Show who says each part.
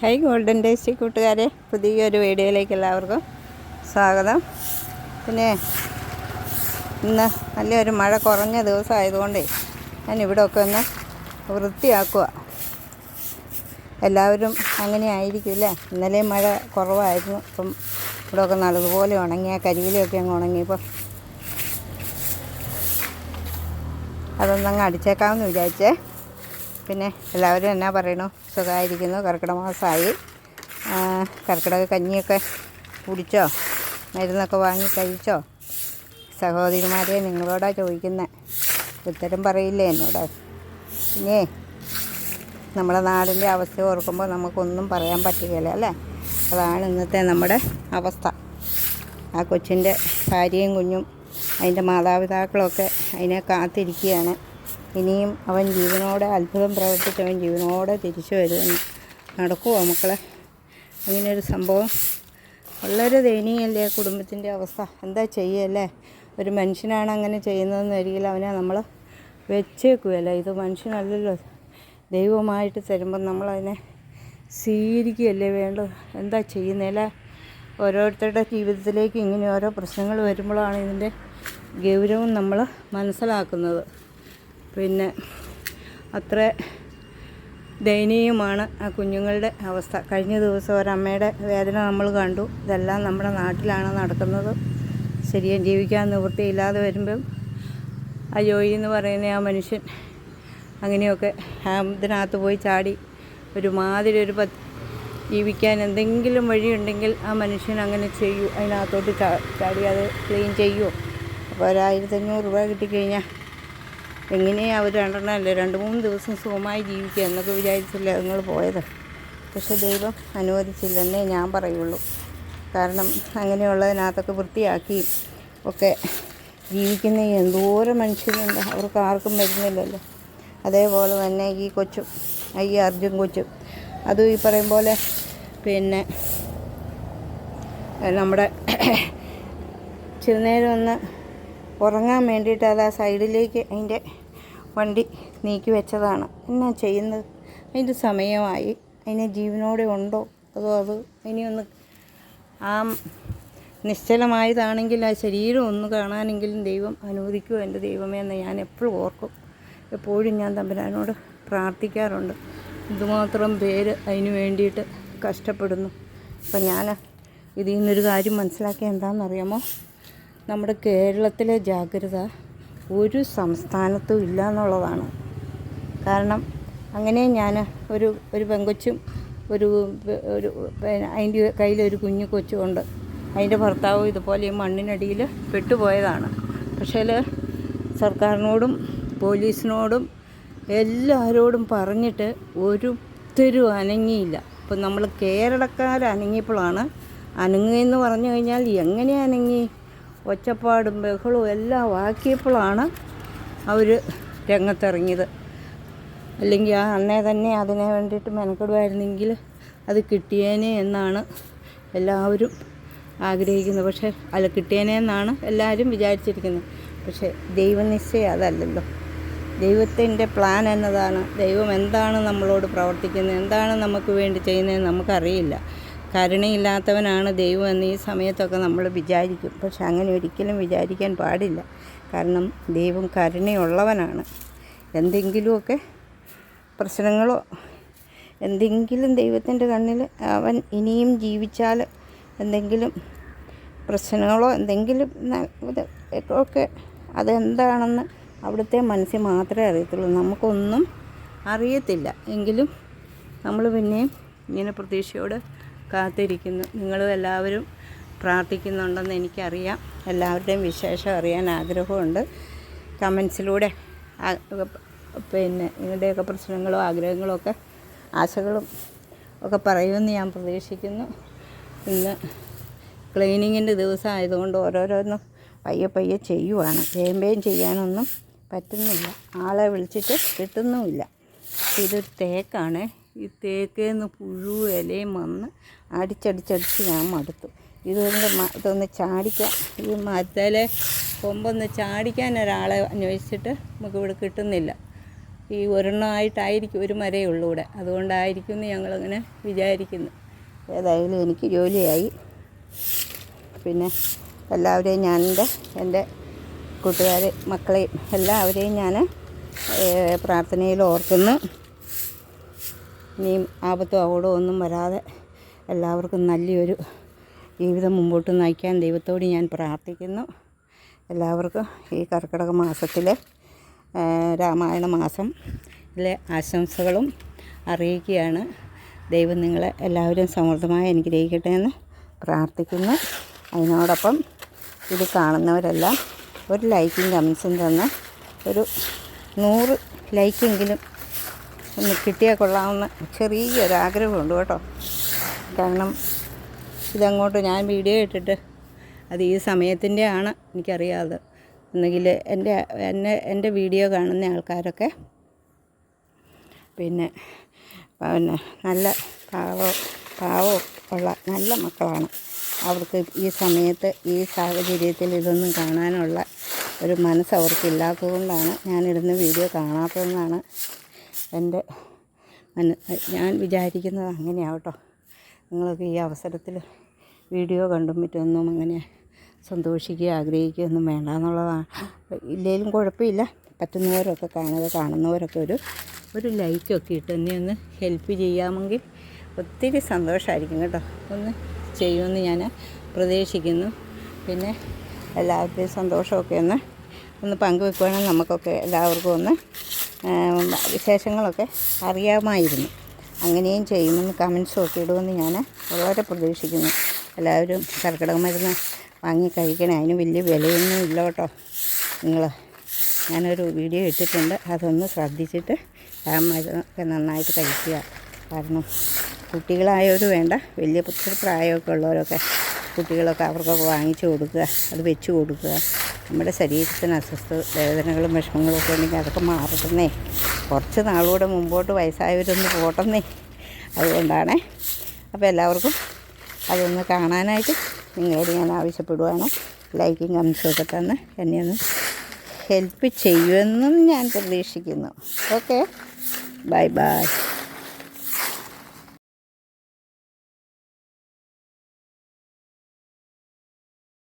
Speaker 1: High golden tasty കൂട്ടുകാരെ പുതിയൊരു വീഡിയോയിലേക്ക് എല്ലാവർക്കും സ്വാഗതം. പിന്നെ ഇന്ന് നല്ലൊരു മഴ കുറഞ്ഞ ദിവസമായതുകൊണ്ടേ ഞാൻ ഇവിടെ ഒക്കെ ഒന്ന് വൃത്തിയാക്കുക. എല്ലാവരും അങ്ങനെ ആയിരിക്കില്ല ഇന്നലെ മഴ കുറവായിരുന്നു. അപ്പം ഇവിടെ ഒക്കെ നല്ലതുപോലെ ഉണങ്ങിയ കരിയിലൊക്കെ അങ്ങ് ഉണങ്ങിയപ്പോൾ അതൊന്നങ്ങ് അടിച്ചേക്കാമെന്ന് വിചാരിച്ചേ. പിന്നെ എല്ലാവരും എന്നാ പറയണു? സുഖമായിരിക്കുന്നു കർക്കിടക മാസമായി. കർക്കിടക കഞ്ഞിയൊക്കെ കുടിച്ചോ? മരുന്നൊക്കെ വാങ്ങി കഴിച്ചോ? സഹോദരിമാരെ നിങ്ങളോടാ ചോദിക്കുന്നത് ഉത്തരം പറയില്ലേ എന്നോട്? പിന്നെ നമ്മുടെ നാടിന്റെ അവസ്ഥ ഓർക്കുമ്പോൾ നമുക്കൊന്നും പറയാൻ പറ്റുകയില്ല അല്ലേ? അതാണ് ഇന്നത്തെ നമ്മുടെ അവസ്ഥ. ആ കൊച്ചിന്റെ ഭാര്യയും കുഞ്ഞും അതിന്റെ മാതാപിതാക്കളൊക്കെ അതിനെ കാത്തിരിക്കുകയാണ്. ഇനിയും അവൻ ജീവനോടെ അത്ഭുതം പ്രവർത്തിച്ച് അവൻ ജീവനോടെ തിരിച്ചു വരുമെന്ന് നടക്കുമോ മക്കളെ? അങ്ങനെയൊരു സംഭവം. വളരെ ദയനീയല്ലേ കുടുംബത്തിന്റെ അവസ്ഥ? എന്താ ചെയ്യല്ലേ? ഒരു മനുഷ്യനാണ് അങ്ങനെ ചെയ്യുന്നതെന്ന് ഒരിക്കലും അവനെ നമ്മൾ വെച്ചേക്കുകയല്ലേ. ഇത് മനുഷ്യനല്ലല്ലോ. ദൈവമായിട്ട് തരുമ്പം നമ്മളതിനെ സ്വീകരിക്കുകയല്ലേ വേണ്ടത്? എന്താ ചെയ്യുന്നതല്ലേ ഓരോരുത്തരുടെ ജീവിതത്തിലേക്ക് ഇങ്ങനെ ഓരോ പ്രശ്നങ്ങൾ വരുമ്പോഴാണ് ഇതിന്റെ ഗൗരവം നമ്മൾ മനസ്സിലാക്കുന്നത്. പിന്നെ അത്ര ദയനീയമാണ് ആ കുഞ്ഞുങ്ങളുടെ അവസ്ഥ. കഴിഞ്ഞ ദിവസം ഒരമ്മയുടെ വേദന നമ്മൾ കണ്ടു. ഇതെല്ലാം നമ്മുടെ നാട്ടിലാണ് നടക്കുന്നത്. ശരിയും ജീവിക്കാൻ നിവൃത്തിയില്ലാതെ വരുമ്പം ആ ജോയി എന്ന് പറയുന്ന ആ മനുഷ്യൻ അങ്ങനെയൊക്കെ ഇതിനകത്ത് പോയി ചാടി ഒരു മാതിരി ഒരു പത്ത് ജീവിക്കാൻ എന്തെങ്കിലും വഴിയുണ്ടെങ്കിൽ ആ മനുഷ്യൻ അങ്ങനെ ചെയ്യൂ. അതിനകത്തോട്ട് ചാടി അത് ക്ലീൻ ചെയ്യുമോ അപ്പോൾ ഒരായിരത്തഞ്ഞൂറ് രൂപ കിട്ടിക്കഴിഞ്ഞാൽ എങ്ങനെയാണ് അവർ രണ്ടെണ്ണമല്ലേ രണ്ട് മൂന്ന് ദിവസം സുഖമായി ജീവിക്കുക എന്നൊക്കെ വിചാരിച്ചില്ല നിങ്ങൾ പോയത്? പക്ഷെ ദൈവം അനുവദിച്ചില്ലെന്നേ ഞാൻ പറയുള്ളൂ. കാരണം അങ്ങനെയുള്ളതിനകത്തൊക്കെ വൃത്തിയാക്കിയും ഒക്കെ ജീവിക്കുന്ന എന്തോരം മനുഷ്യരുണ്ട്. അവർക്ക് ആർക്കും വരുന്നില്ലല്ലോ. അതേപോലെ തന്നെ ഈ കൊച്ചും ഈ അർജുൻ കൊച്ചും. അതും ഈ പറയും പോലെ പിന്നെ നമ്മുടെ ചെറുനേരം ഒന്ന് ഉറങ്ങാൻ വേണ്ടിയിട്ട് അത് ആ സൈഡിലേക്ക് അതിന്റെ വണ്ടി നീക്കി വെച്ചതാണ്. എന്നാ ചെയ്യുന്നത്? അതിന്റെ സമയമായി. അതിനെ ജീവനോടെ ഉണ്ടോ? അതോ അത് ഇനിയൊന്ന് ആ നിശ്ചലമായതാണെങ്കിൽ ആ ശരീരം ഒന്ന് കാണാനെങ്കിലും ദൈവം അനുവദിക്കുമോ എന്റെ ദൈവമേ എന്ന് ഞാൻ എപ്പോഴും ഓർക്കും. എപ്പോഴും ഞാൻ തമ്പുരാനോട് പ്രാർത്ഥിക്കാറുണ്ട്. ഇതുമാത്രം പേര് അതിന് വേണ്ടിയിട്ട് കഷ്ടപ്പെടുന്നു. അപ്പം ഞാൻ ഇതിൽ നിന്നൊരു കാര്യം മനസ്സിലാക്കിയ എന്താണെന്നറിയാമോ? നമ്മുടെ കേരളത്തിലെ ജാഗ്രത ഒരു സംസ്ഥാനത്തും ഇല്ല എന്നുള്ളതാണ്. കാരണം അങ്ങനെ ഞാൻ ഒരു ഒരു പെങ്കൊച്ചും ഒരു ഒരു അതിന്റെ കയ്യിലൊരു കുഞ്ഞു കൊച്ചുമുണ്ട്. അതിന്റെ ഭർത്താവ് ഇതുപോലെ ഈ മണ്ണിനടിയിൽ പെട്ടുപോയതാണ്. പക്ഷേ സർക്കാരിനോടും പോലീസിനോടും എല്ലാവരോടും പറഞ്ഞിട്ട് ഒരുത്തരും അനങ്ങിയില്ല. ഇപ്പം നമ്മൾ കേരളക്കാർ അനങ്ങിയപ്പോഴാണ് അനങ്ങുകയെന്ന് പറഞ്ഞു കഴിഞ്ഞാൽ എങ്ങനെ അനങ്ങി? ഒച്ചപ്പാടും ബഹളവും എല്ലാം ആക്കിയപ്പോഴാണ് അവർ രംഗത്തിറങ്ങിയത്. അല്ലെങ്കിൽ ആ അന്നേ തന്നെ അതിനെ വേണ്ടിയിട്ട് മെനക്കെടുമായിരുന്നെങ്കിൽ അത് കിട്ടിയേനെ എന്നാണ് എല്ലാവരും ആഗ്രഹിക്കുന്നത്. പക്ഷേ അല്ല കിട്ടിയേനെ എന്നാണ് എല്ലാവരും വിചാരിച്ചിരിക്കുന്നത്. പക്ഷേ ദൈവനിശ്ചയം അതല്ലല്ലോ. ദൈവത്തിന്റെ പ്ലാൻ എന്നതാണ്. ദൈവം എന്താണ് നമ്മളോട് പ്രവർത്തിക്കുന്നത്? എന്താണ് നമുക്ക് വേണ്ടി ചെയ്യുന്നതെന്ന് നമുക്കറിയില്ല. കരുണയില്ലാത്തവനാണ് ദൈവം എന്ന് ഈ സമയത്തൊക്കെ നമ്മൾ വിചാരിക്കും. പക്ഷെ അങ്ങനെ ഒരിക്കലും വിചാരിക്കാൻ പാടില്ല. കാരണം ദൈവം കരുണയുള്ളവനാണ്. എന്തെങ്കിലുമൊക്കെ പ്രശ്നങ്ങളോ എന്തെങ്കിലും ദൈവത്തിന്റെ കണ്ണിൽ അവൻ ഇനിയും ജീവിച്ചാൽ എന്തെങ്കിലും പ്രശ്നങ്ങളോ എന്തെങ്കിലും ഒക്കെ അതെന്താണെന്ന് അവിടുത്തെ മനസ്സിൽ മാത്രമേ അറിയത്തുള്ളൂ. നമുക്കൊന്നും അറിയത്തില്ല. എങ്കിലും നമ്മൾ പിന്നെയും ഇങ്ങനെ പ്രതീക്ഷയോട് കാത്തിരിക്കുന്നു. നിങ്ങളും എല്ലാവരും പ്രാർത്ഥിക്കുന്നുണ്ടെന്ന് എനിക്കറിയാം. എല്ലാവരുടെയും വിശേഷം അറിയാൻ ആഗ്രഹമുണ്ട്. കമൻസിലൂടെ പിന്നെ നിങ്ങളുടെയൊക്കെ പ്രശ്നങ്ങളും ആഗ്രഹങ്ങളും ഒക്കെ ആശകളും ഒക്കെ പറയുമെന്ന് ഞാൻ പ്രതീക്ഷിക്കുന്നു. ഇന്ന് ക്ലീനിങ്ങിന്റെ ദിവസം ആയതുകൊണ്ട് ഓരോരോന്നും പയ്യെ പയ്യെ ചെയ്യുവാണ്. വേഗം ചെയ്യാനൊന്നും പറ്റുന്നില്ല. ആളെ വിളിച്ചിട്ട് കിട്ടുന്നുമില്ല. ഇതൊരു തേക്കാണ്. ഈ തേക്കേന്ന് പുഴു ഇലയും വന്ന് അടിച്ചടിച്ചടിച്ച് ഞാൻ മടുത്തു. ഇതൊന്ന് ഇതൊന്ന് ചാടിക്കാൻ ഈ മരത്തിലെ കൊമ്പൊന്ന് ചാടിക്കാൻ ഒരാളെ അന്വേഷിച്ചിട്ട് നമുക്ക് ഇവിടെ കിട്ടുന്നില്ല. ഈ ഒരെണ്ണമായിട്ടായിരിക്കും ഒരു മരേ ഉള്ളൂ ഇവിടെ. അതുകൊണ്ടായിരിക്കും എന്ന് ഞങ്ങളങ്ങനെ വിചാരിക്കുന്നു. ഏതായാലും എനിക്ക് ജോലിയായി. പിന്നെ എല്ലാവരെയും ഞാൻ എന്റെ എന്റെ കൂട്ടുകാരെ മക്കളെയും എല്ലാവരെയും ഞാൻ പ്രാർത്ഥനയിൽ ഓർക്കുന്നു. ഇനിയും ആപത്തും അപകടവും ഒന്നും വരാതെ എല്ലാവർക്കും നല്ലൊരു ജീവിതം മുമ്പോട്ട് നയിക്കാൻ ദൈവത്തോട് ഞാൻ പ്രാർത്ഥിക്കുന്നു. എല്ലാവർക്കും ഈ കർക്കിടക മാസത്തിലെ രാമായണ മാസത്തിലെ ആശംസകളും അറിയിക്കുകയാണ്. ദൈവം നിങ്ങളെ എല്ലാവരും സമൃദ്ധമായി അനുഗ്രഹിക്കട്ടെ എന്ന് പ്രാർത്ഥിക്കുന്നു. അതിനോടൊപ്പം ഇത് കാണുന്നവരെല്ലാം ഒരു ലൈക്കും കമൻസും തന്ന് ഒരു നൂറ് ലൈക്കെങ്കിലും ഒന്ന് കിട്ടിയാൽ കൊള്ളാവുന്ന ചെറിയൊരാഗ്രഹമുണ്ട് കേട്ടോ. കാരണം ഇതങ്ങോട്ട് ഞാൻ വീഡിയോ ഇട്ടിട്ട് അത് ഈ സമയത്തിന്റെ ആണ് എനിക്കറിയാതെ എന്നെങ്കിൽ എന്റെ എന്നെ എന്റെ വീഡിയോ കാണുന്ന ആൾക്കാരൊക്കെ പിന്നെ പിന്നെ നല്ല പാവം പാവം ഉള്ള നല്ല മക്കളാണ്. അവർക്ക് ഈ സമയത്ത് ഈ സാഹചര്യത്തിൽ ഇതൊന്നും കാണാനുള്ള ഒരു മനസ്സ് അവർക്കില്ലാത്തതുകൊണ്ടാണ് ഞാനിടുന്ന വീഡിയോ കാണാത്തതെന്നാണ് എന്റെ ഞാൻ വിചാരിക്കുന്നത് അങ്ങനെയാവട്ടോ. നിങ്ങളൊക്കെ ഈ അവസരത്തിൽ വീഡിയോ കണ്ടും മറ്റൊന്നും അങ്ങനെ സന്തോഷിക്കുക ആഗ്രഹിക്കുകയൊന്നും വേണ്ട എന്നുള്ളതാണ്. ഇല്ലെങ്കിലും കുഴപ്പമില്ല. പറ്റുന്നവരൊക്കെ കാണുക കാണുന്നവരൊക്കെ ഒരു ഒരു ലൈക്കൊക്കെ ഇട്ട് എന്നെ ഒന്ന് ഹെൽപ്പ് ചെയ്യാമെങ്കിൽ ഒത്തിരി സന്തോഷമായിരിക്കും കേട്ടോ. ഒന്ന് ചെയ്യുമെന്ന് ഞാൻ പ്രതീക്ഷിക്കുന്നു. പിന്നെ എല്ലാവരുടെയും സന്തോഷമൊക്കെ ഒന്ന് ഒന്ന് പങ്കുവെക്കുവാണെങ്കിൽ നമുക്കൊക്കെ എല്ലാവർക്കും ഒന്ന് വിശേഷങ്ങളൊക്കെ അറിയാമായിരുന്നു. അങ്ങനെയും ചെയ്യുമെന്ന് കമൻസും ഒക്കെ ഇടുമെന്ന് ഞാൻ വളരെ പ്രതീക്ഷിക്കുന്നു. എല്ലാവരും കർക്കിടക മരുന്ന് വാങ്ങി കഴിക്കണേ. അതിന് വലിയ വിലയൊന്നും ഇല്ല കേട്ടോ. നിങ്ങൾ ഞാനൊരു വീഡിയോ ഇട്ടിട്ടുണ്ട്. അതൊന്ന് ശ്രദ്ധിച്ചിട്ട് ആ മരുന്നൊക്കെ നന്നായിട്ട് കഴിക്കുക. കാരണം കുട്ടികളായവർ വേണ്ട വലിയ പ്രായമൊക്കെ ഉള്ളവരൊക്കെ കുട്ടികളൊക്കെ അവർക്കൊക്കെ വാങ്ങിച്ചു കൊടുക്കുക അത് വെച്ച് കൊടുക്കുക. നമ്മുടെ ശരീരത്തിന് അസ്വസ്ഥ വേദനകളും വിഷമങ്ങളും ഒക്കെ ഉണ്ടെങ്കിൽ അതൊക്കെ മാറട്ടെന്നേ. കുറച്ച് നാളുകൂടെ മുമ്പോട്ട് വയസ്സായവരൊന്ന് പോട്ടെന്നേ. അതുകൊണ്ടാണ്. അപ്പോൾ എല്ലാവർക്കും അതൊന്ന് കാണാനായിട്ട് നിങ്ങളോട് ഞാൻ ആവശ്യപ്പെടുവാണ്. ലൈക്കും കമൻസും ഒക്കെ തന്ന് എന്നെ ഒന്ന് ഹെൽപ്പ് ചെയ്യുമെന്നും ഞാൻ പ്രതീക്ഷിക്കുന്നു. ഓക്കെ. Bye bye.